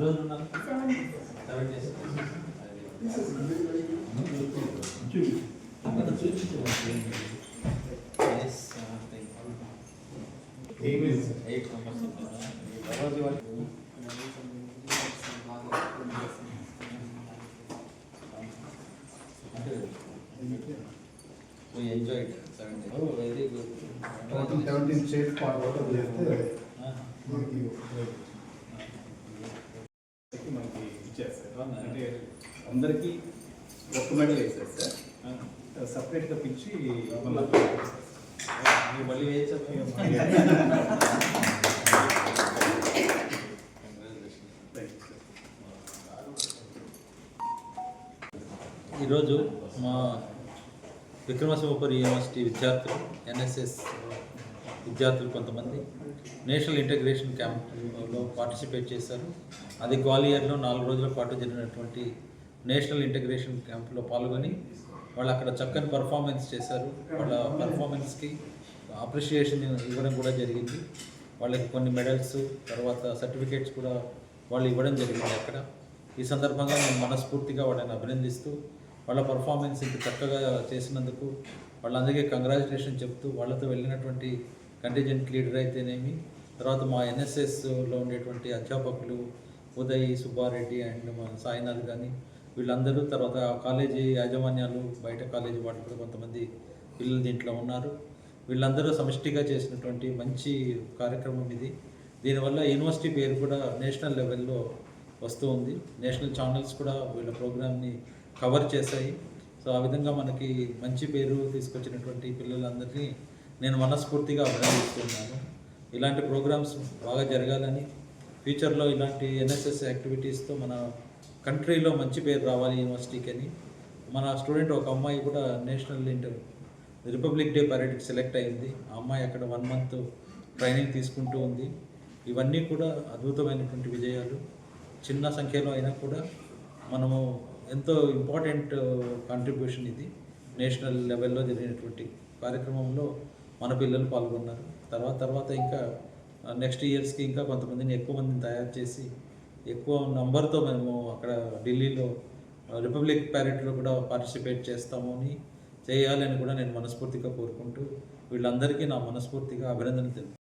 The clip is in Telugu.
రోజులు ఉన్నారు seven days enjoy very good seventeen state part చేస్తే అంటే అందరికీ ఒక్క మెడల్ వేసారు సార్. సపరేట్గా పిలిచి మీరు మళ్ళీ ఈరోజు మా విక్రమసింహపురి యూనివర్సిటీ విద్యార్థులు ఎన్ఎస్ఎస్ విద్యార్థులు కొంతమంది నేషనల్ ఇంటగ్రేషన్ క్యాంప్లో పార్టిసిపేట్ చేశారు. అది గ్వాలియర్లో నాలుగు రోజుల పాటు జరిగినటువంటి నేషనల్ ఇంటగ్రేషన్ క్యాంప్లో పాల్గొని వాళ్ళు అక్కడ చక్కని పర్ఫార్మెన్స్ చేశారు. వాళ్ళ పర్ఫార్మెన్స్కి అప్రిషియేషన్ ఇవ్వడం కూడా జరిగింది. వాళ్ళకి కొన్ని మెడల్స్ తర్వాత సర్టిఫికేట్స్ కూడా వాళ్ళు ఇవ్వడం జరిగింది అక్కడ. ఈ సందర్భంగా నేను మనస్ఫూర్తిగా వాళ్ళని అభినందిస్తూ వాళ్ళ పర్ఫార్మెన్స్ ఇంత చక్కగా చేసినందుకు వాళ్ళందరికీ కంగ్రాచులేషన్ చెప్తూ వాళ్ళతో వెళ్ళినటువంటి కంటిజెంట్ లీడర్ అయితేనేమి తర్వాత మా ఎన్ఎస్ఎస్లో ఉండేటువంటి అధ్యాపకులు ఉదయ్ సుబ్బారెడ్డి అండ్ మా సాయినాథ్ కానీ వీళ్ళందరూ తర్వాత కాలేజీ యాజమాన్యాలు బయట కాలేజీ వాళ్ళు కూడా కొంతమంది పిల్లలు దీంట్లో ఉన్నారు. వీళ్ళందరూ సమిష్టిగా చేసినటువంటి మంచి కార్యక్రమం ఇది. దీనివల్ల యూనివర్సిటీ పేరు కూడా నేషనల్ లెవెల్లో వస్తూ ఉంది. నేషనల్ ఛానల్స్ కూడా వీళ్ళ ప్రోగ్రామ్ని కవర్ చేశాయి. సో ఆ విధంగా మనకి మంచి పేరు తీసుకొచ్చినటువంటి పిల్లలందరినీ నేను మనస్ఫూర్తిగా అభినందిస్తున్నాను. ఇలాంటి ప్రోగ్రామ్స్ బాగా జరగాలని ఫ్యూచర్లో ఇలాంటి ఎన్ఎస్ఎస్ యాక్టివిటీస్తో మన కంట్రీలో మంచి పేరు రావాలి యూనివర్సిటీకి అని మన స్టూడెంట్ ఒక అమ్మాయి కూడా నేషనల్ ఇంటర్ రిపబ్లిక్ డే పరేడ్కి సెలెక్ట్ అయింది. ఆ అమ్మాయి అక్కడ వన్ మంత్ ట్రైనింగ్ తీసుకుంటూ ఉంది. ఇవన్నీ కూడా అద్భుతమైనటువంటి విజయాలు. చిన్న సంఖ్యలో అయినా కూడా మనము ఎంతో ఇంపార్టెంట్ కాంట్రిబ్యూషన్ ఇది నేషనల్ లెవెల్లో జరిగినటువంటి కార్యక్రమంలో మన పిల్లలు పాల్గొన్నారు. తర్వాత తర్వాత ఇంకా నెక్స్ట్ ఇయర్స్కి ఇంకా కొంతమందిని ఎక్కువ మందిని తయారు చేసి ఎక్కువ నంబర్తో మేము అక్కడ ఢిల్లీలో రిపబ్లిక్ ప్యారెడ్లో కూడా పార్టిసిపేట్ చేస్తాము అని చేయాలని కూడా నేను మనస్ఫూర్తిగా కోరుకుంటూ వీళ్ళందరికీ నా మనస్ఫూర్తిగా అభినందన తెలుపు